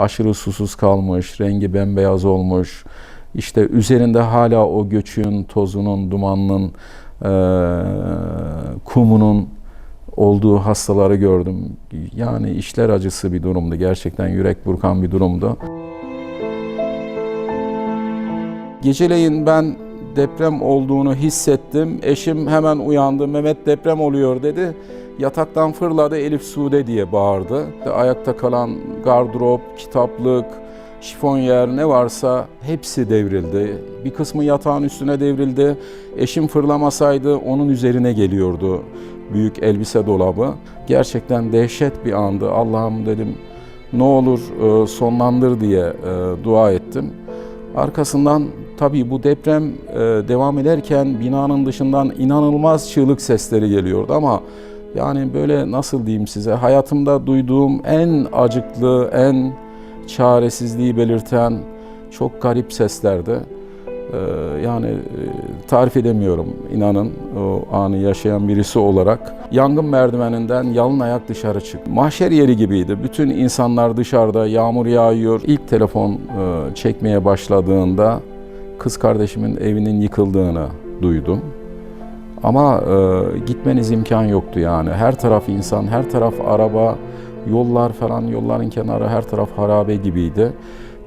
aşırı susuz kalmış, rengi bembeyaz olmuş. İşte üzerinde hala o göçün, tozunun, dumanının, eee, kumunun olduğu hastaları gördüm. Yani işler acısı bir durumdu. Gerçekten yürek burkan bir durumdu. Geceleyin ben deprem olduğunu hissettim. Eşim hemen uyandı. Mehmet deprem oluyor dedi. Yataktan fırladı Elif Sude diye bağırdı. Ayakta kalan gardırop, kitaplık, şifonyer ne varsa hepsi devrildi. Bir kısmı yatağın üstüne devrildi. Eşim fırlamasaydı onun üzerine geliyordu büyük elbise dolabı. Gerçekten dehşet bir andı. Allah'ım dedim ne olur e, sonlandır diye e, dua ettim. Arkasından tabii bu deprem e, devam ederken binanın dışından inanılmaz çığlık sesleri geliyordu ama yani böyle nasıl diyeyim size hayatımda duyduğum en acıklı, en çaresizliği belirten çok garip seslerdi. Ee, yani e, tarif edemiyorum inanın o anı yaşayan birisi olarak. Yangın merdiveninden yalın ayak dışarı çıktı. Mahşer yeri gibiydi. Bütün insanlar dışarıda, yağmur yağıyor. İlk telefon e, çekmeye başladığında kız kardeşimin evinin yıkıldığını duydum. Ama e, gitmeniz imkan yoktu yani. Her taraf insan, her taraf araba, yollar falan, yolların kenarı her taraf harabe gibiydi.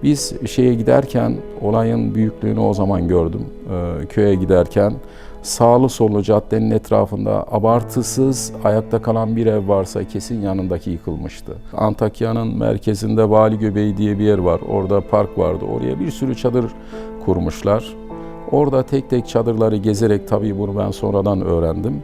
Biz şeye giderken olayın büyüklüğünü o zaman gördüm. Ee, köye giderken sağlı sollu caddenin etrafında abartısız ayakta kalan bir ev varsa kesin yanındaki yıkılmıştı. Antakya'nın merkezinde Vali Göbeği diye bir yer var. Orada park vardı. Oraya bir sürü çadır kurmuşlar. Orada tek tek çadırları gezerek tabii bunu ben sonradan öğrendim.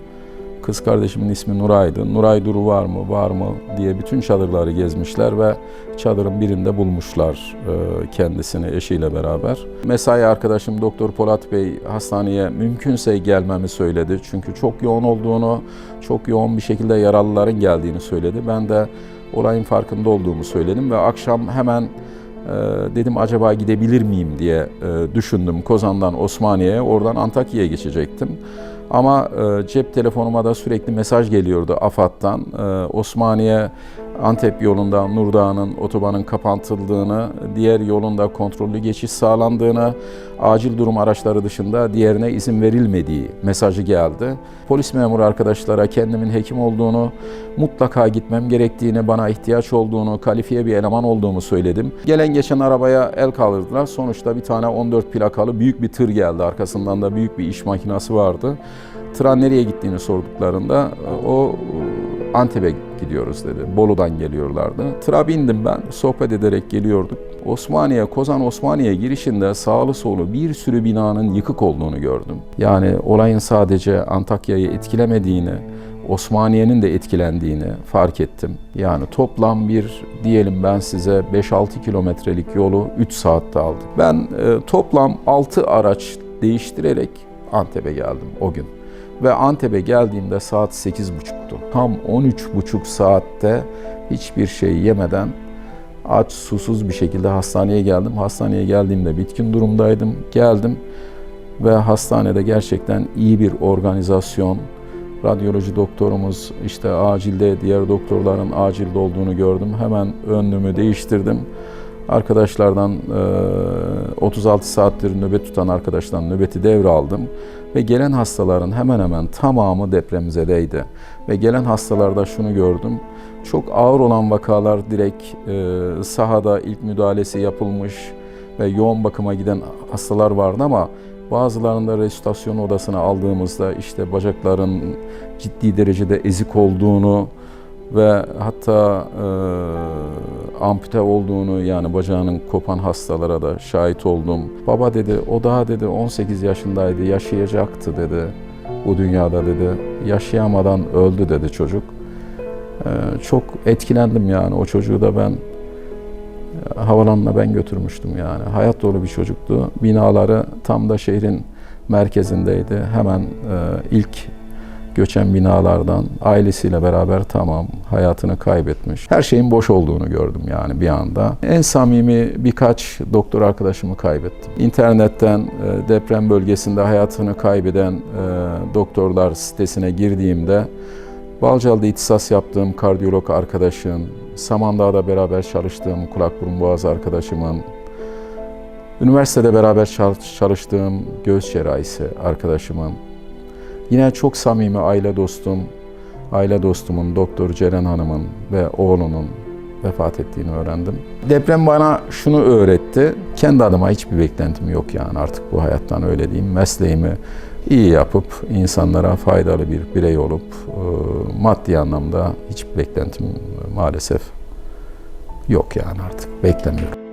Kız kardeşimin ismi Nuray'dı. Nuray Duru var mı, var mı diye bütün çadırları gezmişler ve çadırın birinde bulmuşlar e, kendisini eşiyle beraber. Mesai arkadaşım Doktor Polat Bey hastaneye mümkünse gelmemi söyledi. Çünkü çok yoğun olduğunu, çok yoğun bir şekilde yaralıların geldiğini söyledi. Ben de olayın farkında olduğumu söyledim ve akşam hemen e, dedim acaba gidebilir miyim diye e, düşündüm. Kozan'dan Osmaniye'ye, oradan Antakya'ya geçecektim. Ama e, cep telefonuma da sürekli mesaj geliyordu AFAD'dan. E, Osmaniye Antep yolunda Nurdağ'ın otobanın kapatıldığını, diğer yolunda kontrollü geçiş sağlandığını, acil durum araçları dışında diğerine izin verilmediği mesajı geldi. Polis memuru arkadaşlara kendimin hekim olduğunu, mutlaka gitmem gerektiğini, bana ihtiyaç olduğunu, kalifiye bir eleman olduğumu söyledim. Gelen geçen arabaya el kaldırdılar. Sonuçta bir tane 14 plakalı büyük bir tır geldi. Arkasından da büyük bir iş makinası vardı. Tıra nereye gittiğini sorduklarında o Antep'e gidiyoruz dedi. Bolu'dan geliyorlardı. Tıra bindim ben. Sohbet ederek geliyorduk. Osmaniye, Kozan Osmaniye girişinde sağlı solu bir sürü binanın yıkık olduğunu gördüm. Yani olayın sadece Antakya'yı etkilemediğini, Osmaniye'nin de etkilendiğini fark ettim. Yani toplam bir diyelim ben size 5-6 kilometrelik yolu 3 saatte aldık. Ben e, toplam 6 araç değiştirerek Antep'e geldim o gün. Ve Antep'e geldiğimde saat 8.30'tu. Tam 13.30 saatte hiçbir şey yemeden aç, susuz bir şekilde hastaneye geldim. Hastaneye geldiğimde bitkin durumdaydım. Geldim ve hastanede gerçekten iyi bir organizasyon, radyoloji doktorumuz işte acilde diğer doktorların acilde olduğunu gördüm. Hemen önlüğümü değiştirdim. Arkadaşlardan 36 saattir nöbet tutan arkadaşlardan nöbeti devraldım ve gelen hastaların hemen hemen tamamı depremzedeydi. Ve gelen hastalarda şunu gördüm. Çok ağır olan vakalar direkt sahada ilk müdahalesi yapılmış ve yoğun bakıma giden hastalar vardı ama Bazılarında restorasyon odasına aldığımızda işte bacakların ciddi derecede ezik olduğunu ve hatta ampute olduğunu yani bacağının kopan hastalara da şahit oldum. Baba dedi o daha dedi 18 yaşındaydı yaşayacaktı dedi bu dünyada dedi. Yaşayamadan öldü dedi çocuk. E, çok etkilendim yani o çocuğu da ben havalanına ben götürmüştüm yani. Hayat dolu bir çocuktu. Binaları tam da şehrin merkezindeydi. Hemen e, ilk göçen binalardan ailesiyle beraber tamam hayatını kaybetmiş. Her şeyin boş olduğunu gördüm yani bir anda. En samimi birkaç doktor arkadaşımı kaybettim. İnternetten e, deprem bölgesinde hayatını kaybeden e, doktorlar sitesine girdiğimde Balcal'da ihtisas yaptığım kardiyolog arkadaşım, Samandağ'da beraber çalıştığım kulak burun boğaz arkadaşımın, üniversitede beraber çal- çalıştığım göğüs cerrahisi arkadaşımın, yine çok samimi aile dostum, aile dostumun Doktor Ceren Hanım'ın ve oğlunun vefat ettiğini öğrendim. Deprem bana şunu öğretti. Kendi adıma hiçbir beklentim yok yani artık bu hayattan öyle diyeyim. Mesleğimi iyi yapıp insanlara faydalı bir birey olup e, maddi anlamda hiçbir beklentim maalesef yok yani artık beklemiyorum.